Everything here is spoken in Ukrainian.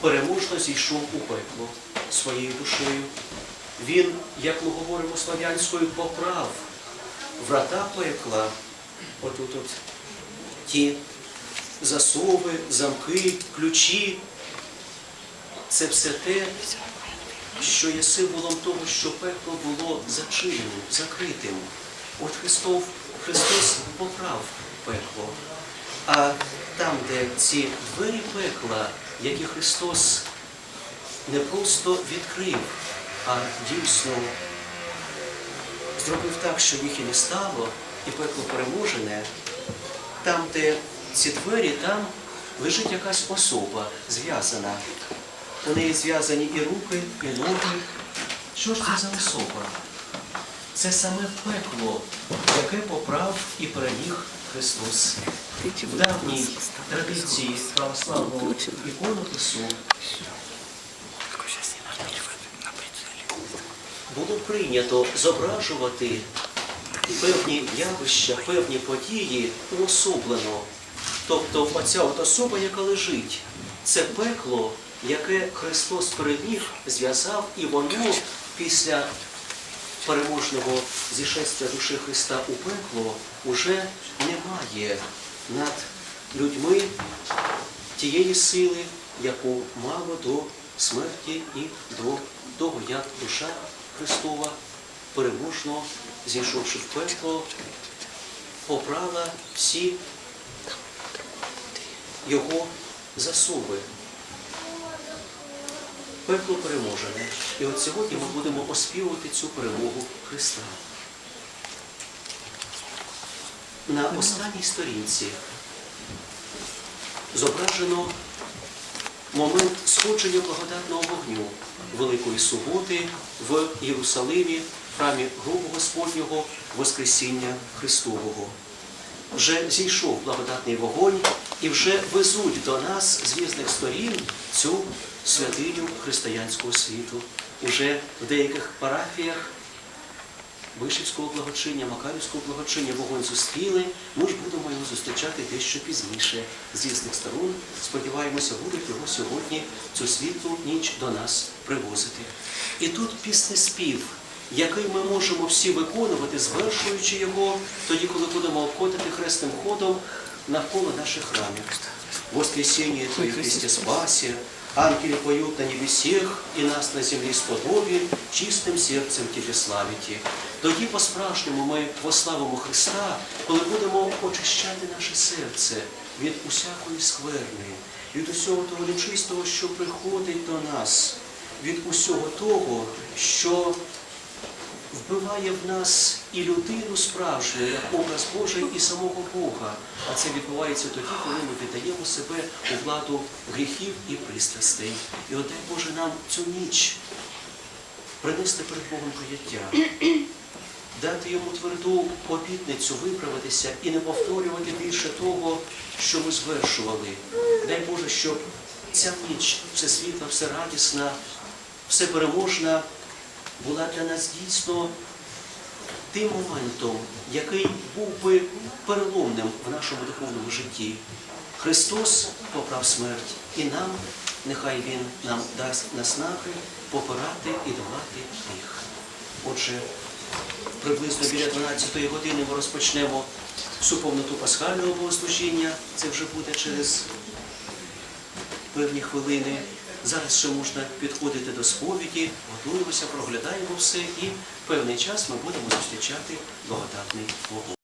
переможно зійшов у пекло своєю душею. Він, як ми говоримо слав'янською, поправ врата пекла. Отут от ті засови, замки, ключі. Це все те, що є символом того, що пекло було зачиненим, закритим. От Христов, Христос поправ пекло. А там, де ці двері пекла, які Христос не просто відкрив, а дійсно зробив так, що їх і не стало, і пекло переможене, там, де ці двері, там лежить якась особа зв'язана. У неї зв'язані і руки, і ноги. Що ж це за особа? Це саме пекло, яке поправ і переміг Христос. В давній традиції православного іконопису було прийнято зображувати певні явища, певні події уособлено. Тобто оця от особа, яка лежить, це пекло, яке Христос переміг, зв'язав, і воно після переможного зішестя душі Христа у пекло уже не має над людьми тієї сили, яку мало до смерті і до того, як душа Христова переможно, зійшовши в пекло, попрала всі його засоби. Пекло переможене. І от сьогодні ми будемо оспівувати цю перемогу Христа. На останній сторінці зображено момент сходження благодатного вогню Великої суботи в Єрусалимі, в храмі Гробу Господнього Воскресіння Христового. Вже зійшов благодатний вогонь і вже везуть до нас з різних сторін цю святиню християнського світу. Уже в деяких парафіях Вишівського благочиння, Макарівського благочиння вогонь зустріли. Ми ж будемо його зустрічати дещо пізніше. З різних сторон, сподіваємося, будуть його сьогодні, цю світлу ніч до нас привозити. І тут піснеспів, який ми можемо всі виконувати, звершуючи його, тоді, коли будемо обходити хресним ходом навколо наших храмів. Воскресение Твое, Христе, спасе, ангели поют на небесех, і нас на землі сподобі, чистим серцем Тебе славіті. Тоді по-справжньому ми прославимо Христа, коли будемо очищати наше серце від усякої скверни, від усього того нечистого, що приходить до нас, від усього того, що вбиває в нас і людину справжню, як образ Божий, і самого Бога. А це відбувається тоді, коли ми віддаємо себе у владу гріхів і пристрастей. І от дай Боже нам цю ніч принести перед Богом каяття, дати йому тверду обітницю виправитися і не повторювати більше того, що ми звершували. Дай Боже, щоб ця ніч всесвітла, всерадісна, всепереможна була для нас дійсно тим моментом, який був би переломним в нашому духовному житті. Христос поправ смерть, і нам, нехай Він нам дасть наснаги попирати і долати їх. Отже, приблизно біля 12 години ми розпочнемо всю повноту пасхального богослужіння. Це вже буде через певні хвилини. Зараз ще можна підходити до сповіді, готуємося, проглядаємо все і певний час ми будемо зустрічати благодатний вогонь.